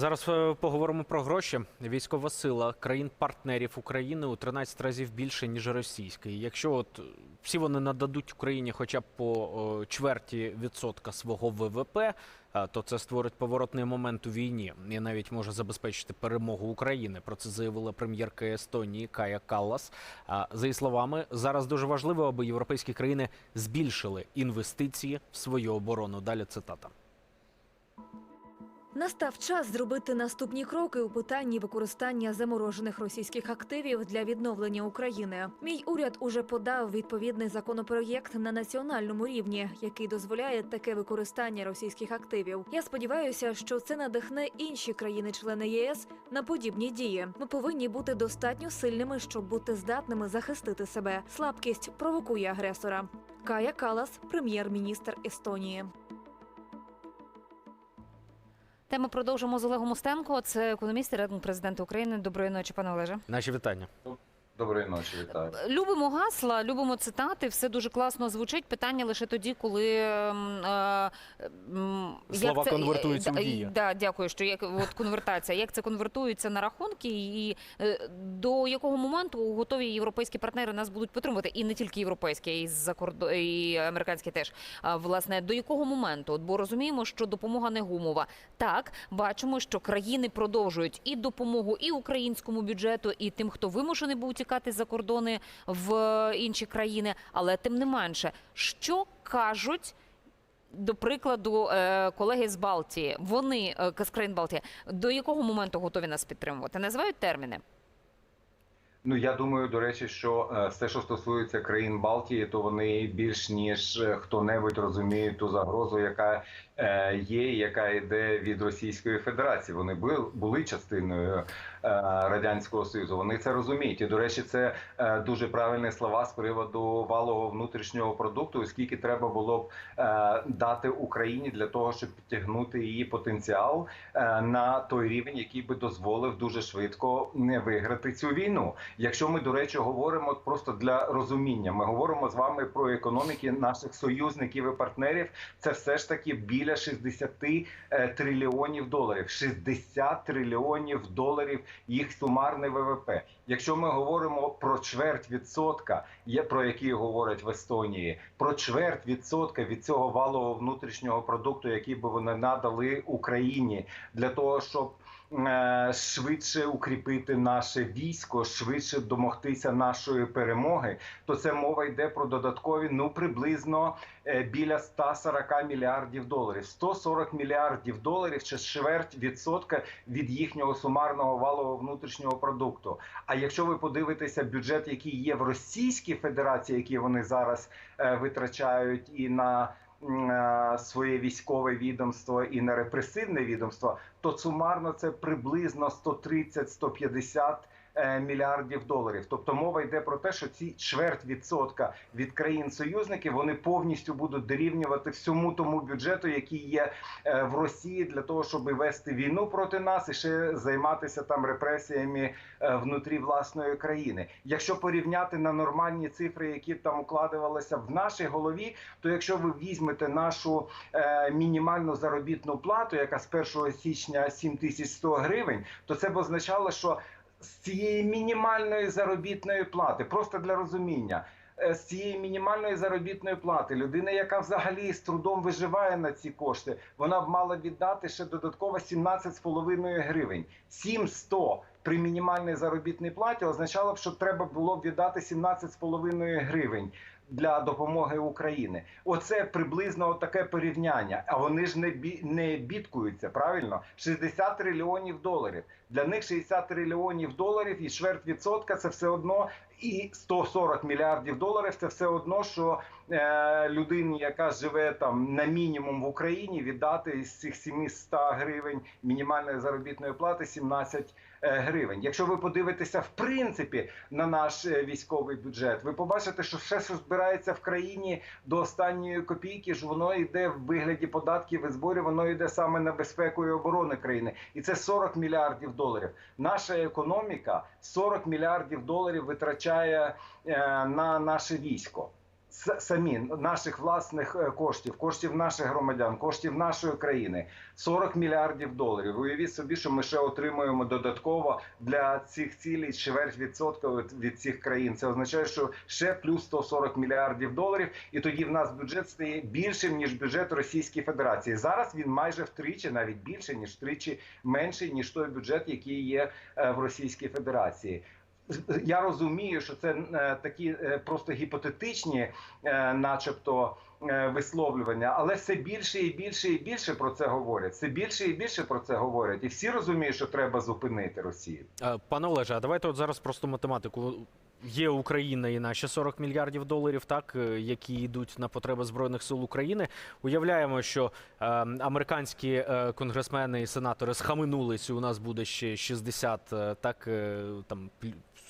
Зараз е, поговоримо про гроші. Військова сила країн-партнерів України у 13 разів більше ніж російської. Якщо от е, всі вони нададуть Україні хоча б по чверті відсотка свого ВВП, е, то це створить поворотний момент у війні і навіть може забезпечити перемогу України. Про це заявила прем'єрка Естонії Кая Каллас. За її словами, зараз дуже важливо, аби європейські країни збільшили інвестиції в свою оборону. Далі цитата. Настав час зробити наступні кроки у питанні використання заморожених російських активів для відновлення України. Мій уряд уже подав відповідний законопроєкт на національному рівні, який дозволяє таке використання російських активів. Я сподіваюся, що це надихне інші країни-члени ЄС на подібні дії. Ми повинні бути достатньо сильними, щоб бути здатними захистити себе. Слабкість провокує агресора. Кая Калас, прем'єр-міністр Естонії. Тему продовжимо з Олегом Устенко. Це економіст і радник президента України. Доброї ночі, пане Олеже. Наші вітання. Доброї ночі, вітаю. Любимо гасла, любимо цитати. Все дуже класно звучить. Питання лише тоді, коли ем, е, м, Слова конвертуються у да, дії. Да, дякую, що як от конвертація. Як це конвертується на рахунки, і е, до якого моменту готові європейські партнери нас будуть підтримувати, і не тільки європейські, а й за кордон і американські теж. А, власне, до якого моменту? От, бо розуміємо, що допомога не гумова. Так, бачимо, що країни продовжують і допомогу і українському бюджету, і тим, хто вимушений був тікати за кордони в е, інші країни. Але тим не менше, що кажуть. До прикладу, е, колеги з Балтії, вони е, з країн Балтії, до якого моменту готові нас підтримувати? Називають терміни. Ну я думаю, до речі, що все, що стосується країн Балтії, то вони більш ніж хто-небудь розуміють ту загрозу, яка є, яка йде від Російської Федерації. Вони були, частиною радянського союзу. Вони це розуміють. І до речі, це е, дуже правильні слова з приводу валового внутрішнього продукту, оскільки треба було б е, дати Україні для того, щоб підтягнути її потенціал е, на той рівень, який би дозволив дуже швидко не виграти цю війну. Якщо ми, до речі, говоримо просто для розуміння, ми говоримо з вами про економіки наших союзників і партнерів. Це все ж таки біля 60 е, трильйонів доларів. 60 трильйонів доларів їх сумарне ВВП. Якщо ми говоримо про чверть відсотка, є про які говорять в Естонії, про чверть відсотка від цього валового внутрішнього продукту, який би вони надали Україні для того, щоб швидше укріпити наше військо, швидше домогтися нашої перемоги, то це мова йде про додаткові ну приблизно е, біля 140 мільярдів доларів. 140 мільярдів доларів це чверть відсотка від їхнього сумарного валового внутрішнього продукту. А якщо ви подивитеся бюджет, який є в Російській Федерації, який вони зараз е, витрачають і на е, своє військове відомство і на репресивне відомство, то сумарно це приблизно 130-150 е, мільярдів доларів. Тобто мова йде про те, що ці чверть відсотка від країн-союзників вони повністю будуть дорівнювати всьому тому бюджету, який є е, в Росії для того, щоб вести війну проти нас і ще займатися там репресіями е, внутрі власної країни. Якщо порівняти на нормальні цифри, які там укладувалися в нашій голові, то якщо ви візьмете нашу е, мінімальну заробітну плату, яка з 1 січня 7100 гривень, то це б означало, що з цієї мінімальної заробітної плати, просто для розуміння. е, З цієї мінімальної заробітної плати людина, яка взагалі з трудом виживає на ці кошти, вона б мала віддати ще додатково 17,5 гривень. 700 при мінімальній заробітній платі означало б, що треба було б віддати 17,5 гривень для допомоги Україні. Оце приблизно таке порівняння. А вони ж не бі не бідкуються, правильно? 60 трильйонів доларів. Для них 60 трильйонів доларів і чверть відсотка це все одно. І 140 мільярдів доларів це все одно, що е, людині, яка живе там на мінімум в Україні, віддати з цих 700 гривень мінімальної заробітної плати 17 е, гривень. Якщо ви подивитеся в принципі на наш е, військовий бюджет, ви побачите, що все, що збирається в країні до останньої копійки, ж воно йде в вигляді податків і зборів, воно йде саме на безпеку і оборони країни, і це 40 мільярдів доларів. Наша економіка 40 мільярдів доларів витрачає е, на наше військо. Самі наших власних е, коштів, коштів наших громадян, коштів нашої країни 40 мільярдів доларів. Уявіть собі, що ми ще отримуємо додатково для цих цілей чверть відсотка від, від цих країн. Це означає, що ще плюс 140 мільярдів доларів, і тоді в нас бюджет стає більшим ніж бюджет Російської Федерації. Зараз він майже втричі, навіть більше ніж втричі менший ніж той бюджет, який є е, в Російській Федерації. Я розумію, що це е, такі е, просто гіпотетичні, е, начебто, висловлювання, але все більше і більше і більше про це говорять. Все більше і більше про це говорять, і всі розуміють, що треба зупинити Росію. Пане Олеже, а давайте от зараз просто математику. Є Україна і наші 40 мільярдів доларів, так які йдуть на потреби збройних сил України. Уявляємо, що е, американські е, конгресмени і сенатори схаменулись. У нас буде ще 60, е, так е, там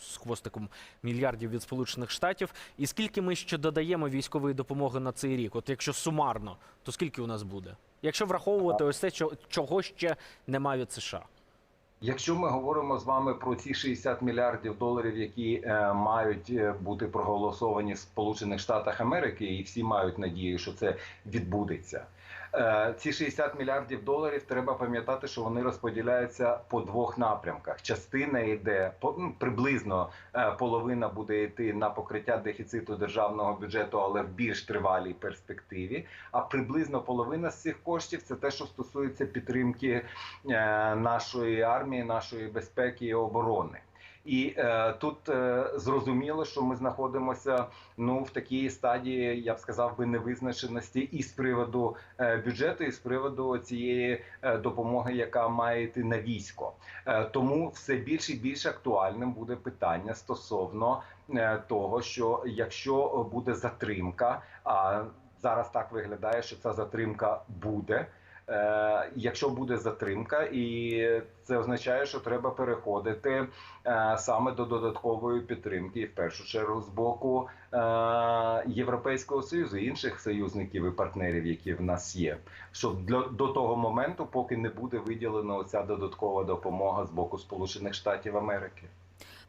з хвостиком мільярдів від Сполучених Штатів. І скільки ми ще додаємо військової допомоги на цей рік? От якщо сумарно, то скільки у нас буде? Якщо враховувати ось те, чого ще немає від США. Якщо ми говоримо з вами про ці 60 мільярдів доларів, які е, мають е, бути проголосовані в Сполучених Штатах Америки, і всі мають надію, що це відбудеться. Е, ці 60 мільярдів доларів треба пам'ятати, що вони розподіляються по двох напрямках. Частина йде по ну, приблизно е, половина буде йти на покриття дефіциту державного бюджету, але в більш тривалій перспективі. А приблизно половина з цих коштів це те, що стосується підтримки е, нашої армії, нашої безпеки і оборони. І е, тут е, зрозуміло, що ми знаходимося ну в такій стадії, я б сказав би, невизначеності і з приводу е, бюджету, і з приводу цієї е, допомоги, яка має йти на військо. Е, тому все більше і більш актуальним буде питання стосовно е, того, що якщо буде затримка, а зараз так виглядає, що ця затримка буде. Е, Якщо буде затримка, і це означає, що треба переходити е, саме до додаткової підтримки, в першу чергу з боку е, Європейського союзу інших союзників і партнерів, які в нас є. Що для до того моменту, поки не буде виділена оця додаткова допомога з боку Сполучених Штатів Америки.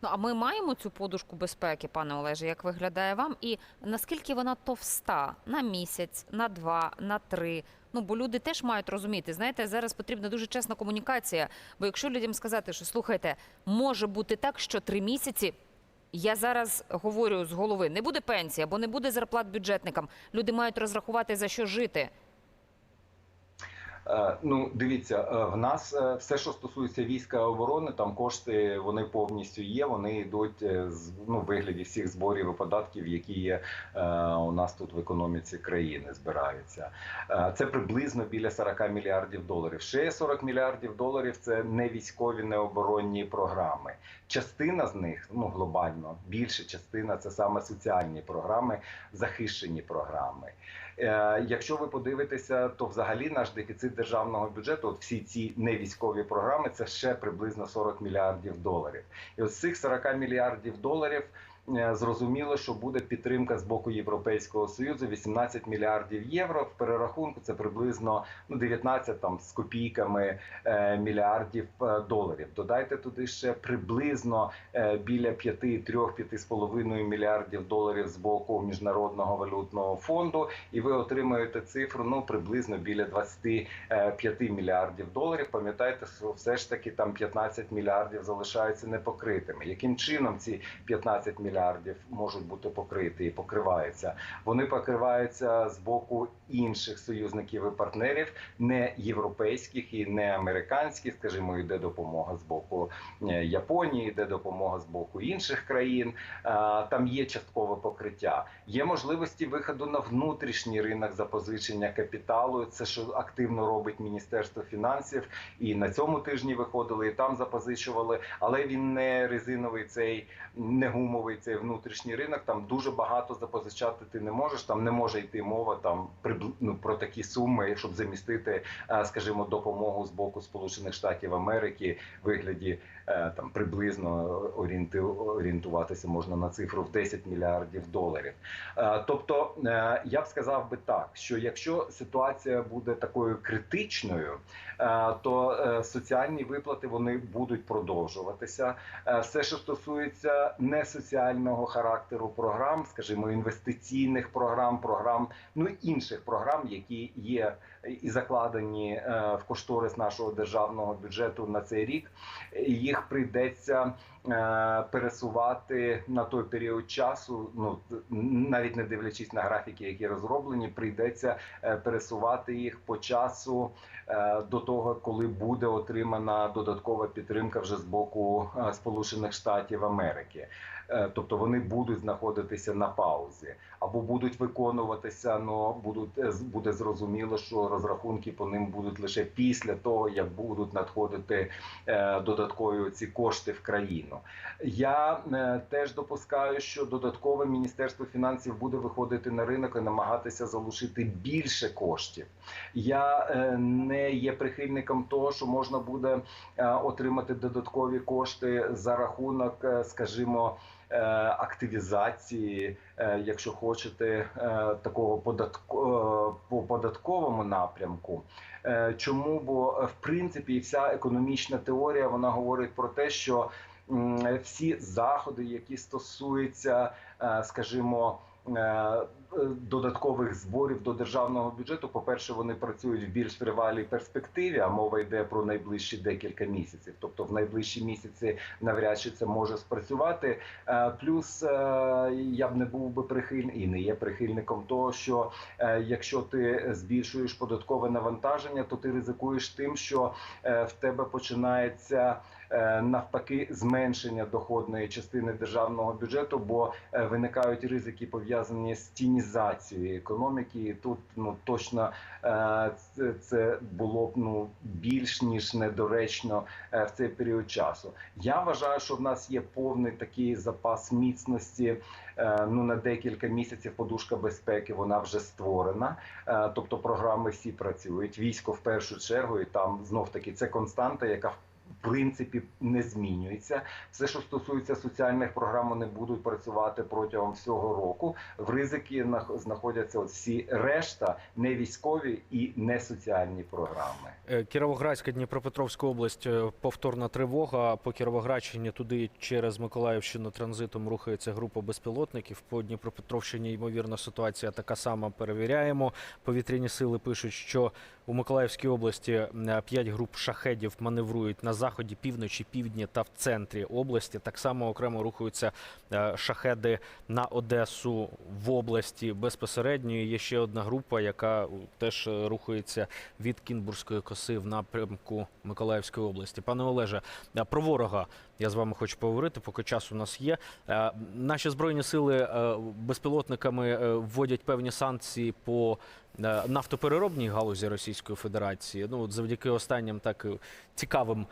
Ну а ми маємо цю подушку безпеки, пане Олеже, як виглядає вам? І наскільки вона товста на місяць, на два, на три? Ну бо люди теж мають розуміти. Знаєте, зараз потрібна дуже чесна комунікація. Бо якщо людям сказати, що слухайте, може бути так, що три місяці. Я зараз говорю з голови: не буде пенсії або не буде зарплат бюджетникам. Люди мають розрахувати за що жити. Е, Ну, дивіться, е, в нас е, все, що стосується війська оборони, там кошти вони повністю є. Вони йдуть з ну вигляді всіх зборів і податків, які є у нас тут в економіці країни, збираються. Це приблизно біля 40 мільярдів доларів. Ще 40 мільярдів доларів це не військові, не оборонні програми. Частина з них, ну глобально, більша частина це саме соціальні програми, захищені програми. Е, Якщо ви подивитеся, то взагалі наш дефіцит державного бюджету, от всі ці невійськові програми, це ще приблизно 40 мільярдів доларів. І от з цих 40 мільярдів доларів. Е, Зрозуміло, що буде підтримка з боку Європейського союзу 18 мільярдів євро. В перерахунку це приблизно ну 19 там з копійками е, мільярдів е, доларів. Додайте туди ще приблизно біля 5-3-5,5 мільярдів доларів з боку міжнародного валютного фонду, і ви отримаєте цифру ну приблизно біля 25 мільярдів доларів. Пам'ятайте, що все ж таки там 15 мільярдів залишаються непокритими. Яким чином ці 15 мільярдів можуть бути покриті і покриваються? Вони покриваються з боку інших союзників і партнерів, не європейських і не американських. Скажімо, йде допомога з боку е, Японії, йде допомога з боку інших країн. Е, Там є часткове покриття. Є можливості виходу на внутрішній ринок запозичення капіталу. Це що активно робить Міністерство фінансів, і на цьому тижні виходили, і там запозичували. Але він не резиновий цей, не гумовий цей внутрішній ринок. Там дуже багато запозичати ти не можеш. Там не може йти мова там ну, про такі суми, щоб замістити, е, скажімо, допомогу з боку Сполучених Штатів Америки в вигляді е, там приблизно орієнтуватися можна на цифру в 10 мільярдів доларів. Е, Тобто я б сказав би так, що якщо ситуація буде такою критичною, то соціальні виплати вони будуть продовжуватися. Все, що стосується не соціальних соціального характеру програм, скажімо, інвестиційних програм, програм, ну інших програм, які є і закладені е, в кошторис нашого державного бюджету на цей рік. Їх прийдеться е, пересувати на той період часу. Ну навіть не дивлячись на графіки, які розроблені, прийдеться е, пересувати їх по часу до того, коли буде отримана додаткова підтримка вже з боку Сполучених Штатів Америки. Е, Тобто вони будуть знаходитися на паузі або будуть виконуватися. Ну будуть е, буде зрозуміло, що розрахунки по ним будуть лише після того, як будуть надходити е, додаткові ці кошти в країну. Я теж допускаю, що додаткове міністерство фінансів буде виходити на ринок і намагатися залучити більше коштів. Я не є прихильником того, що можна буде отримати додаткові кошти за рахунок, скажімо. Е, Активізації, е, якщо хочете, е, такого податко е, по податковому напрямку. Чому? Бо в принципі вся економічна теорія вона говорить про те, що всі заходи, які стосуються, скажімо, додаткових зборів до державного бюджету, по-перше, вони працюють в більш тривалій перспективі, а мова йде про найближчі декілька місяців. Тобто, в найближчі місяці навряд чи це може спрацювати. Е, Плюс е, я б не був би прихильним і не є прихильником того, що е, якщо ти збільшуєш податкове навантаження, то ти ризикуєш тим, що е, в тебе починається е, навпаки зменшення доходної частини державного бюджету, бо е, виникають ризики пов'язані з тінізацією економіки. Тут ну точно е, це, було б ну більш ніж недоречно е, в цей період часу. Я вважаю, що в нас є повний такий запас міцності. е, Ну на декілька місяців подушка безпеки вона вже створена. Тобто програми всі працюють. Військо в першу чергу, і там знов таки це константа, яка в принципі не змінюється. Все, що стосується соціальних програм, вони будуть працювати протягом всього року. В ризики нах- знаходяться от всі решта не військові і не соціальні програми. Е, Кіровоградська, Дніпропетровська область, е, повторна тривога. По Кіровоградщині туди через Миколаївщину транзитом рухається група безпілотників. По Дніпропетровщині, ймовірно, ситуація така сама. Перевіряємо. Повітряні сили пишуть, що у Миколаївській області 5 груп шахедів маневрують на заході, півночі, півдні та в центрі області. Так само окремо рухаються е, шахеди на Одесу в області безпосередньо. Є ще одна група, яка теж е, рухається від Кінбурзької коси в напрямку Миколаївської області. Пане Олеже, е, про ворога я з вами хочу поговорити, поки час у нас є. Е, Наші збройні сили е, безпілотниками е, вводять певні санкції по е, нафтопереробній галузі Російської Федерації. Ну от завдяки останнім так е, цікавим,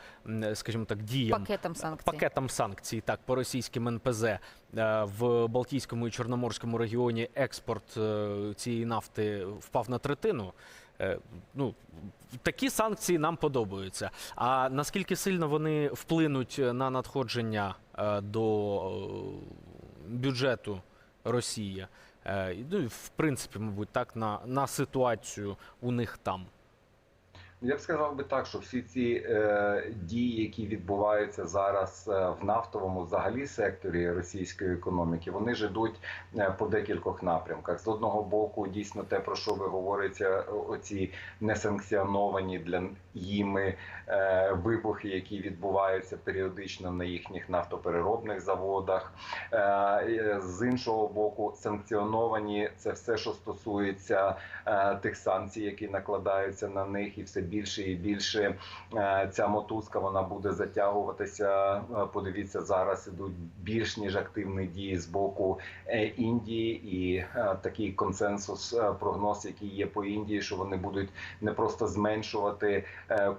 скажімо так, діям. Пакетом санкцій. Пакетам санкцій, так, по російським НПЗ Е, в Балтійському і Чорноморському регіоні експорт е, цієї нафти впав на третину. Е, Ну, такі санкції нам подобаються. А наскільки сильно вони вплинуть на надходження е, до е, бюджету Росії? Е, Ну, в принципі, мабуть, так, на, на ситуацію у них там. Я б сказав би так, що всі ці е, дії, які відбуваються зараз е, в нафтовому взагалі секторі російської економіки, вони ж ідуть е, по декількох напрямках. З одного боку, дійсно те, про що ви говорите, оці несанкціоновані для їми е, вибухи, які відбуваються періодично на їхніх нафтопереробних заводах. Е, е, з іншого боку, санкціоновані це все, що стосується тих санкцій, які накладаються на них, і все більше і більше ця мотузка вона буде затягуватися. Подивіться, зараз ідуть більш ніж активні дії з боку Індії, і такий консенсус, прогноз, який є по Індії, що вони будуть не просто зменшувати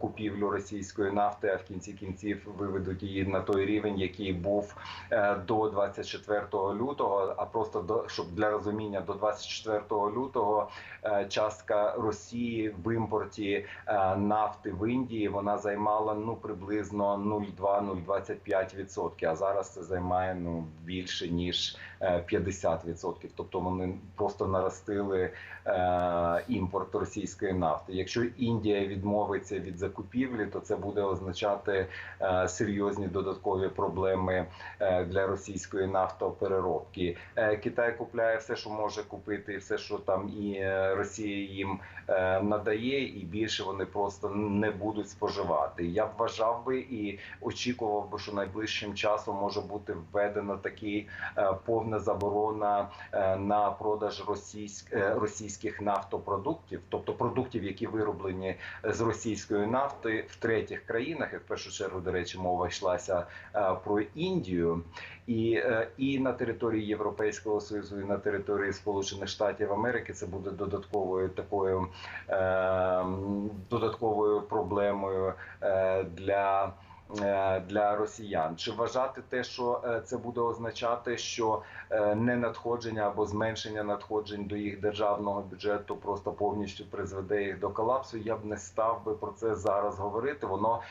купівлю російської нафти, а в кінці кінців виведуть її на той рівень, який був е, до 24 лютого. А просто до щоб для розуміння до 24 лютого е, частка Росії в імпорті е, нафти в Індії вона займала ну приблизно 0,2-0,25%, А зараз це займає ну більше ніж е, 50%. Тобто вони просто наростили е, імпорт російської нафти. Якщо Індія відмовиться від закупівлі, то це буде означати е, серйозні додаткові проблеми е, для російської нафтопереробки. Китай купляє все, що може купити, все, що там і Росія їм надає, і більше вони просто не будуть споживати. Я вважав би і очікував би, що найближчим часом може бути введена такий е, повна заборона е, на продаж російськ, е, російських нафтопродуктів, тобто продуктів, які вироблені з російської нафти в третіх країнах. І в першу чергу, до речі, мова йшлася е, про Індію. І, е, і на території Європейського союзу, і на території Сполучених Штатів Америки це буде додатковою такою е, додатковою проблемою е, для. Е, Для росіян чи вважати те, що е, це буде означати, що е, не надходження або зменшення надходжень до їх державного бюджету просто повністю призведе їх до колапсу? Я б не став би про це зараз говорити. Воно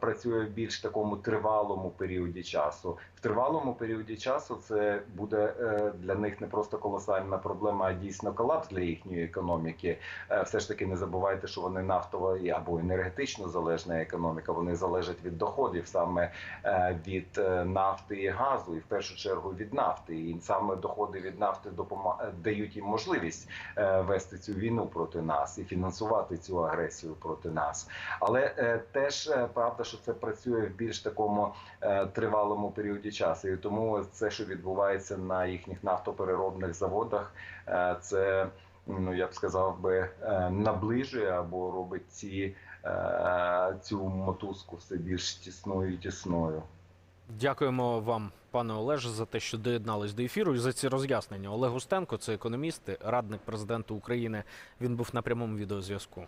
працює в більш такому тривалому періоді часу. В тривалому періоді часу це буде для них не просто колосальна проблема, а дійсно колапс для їхньої економіки. Все ж таки не забувайте, що вони нафтова або енергетично залежна економіка. Вони залежать від доходів саме е, від е, нафти і газу, і в першу чергу від нафти. І саме доходи від нафти е, дають їм можливість вести цю війну проти нас і фінансувати цю агресію проти нас. Але теж правда, що це працює в більш такому тривалому періоді часу. І тому це, що відбувається на їхніх нафтопереробних заводах, це ну я б сказав би наближує або робить ці, цю мотузку все більш тісною і тісною. Дякуємо вам, пане Олеже, за те, що доєднались до ефіру і за ці роз'яснення. Олег Устенко, це економіст, радник президента України. Він був на прямому відеозв'язку.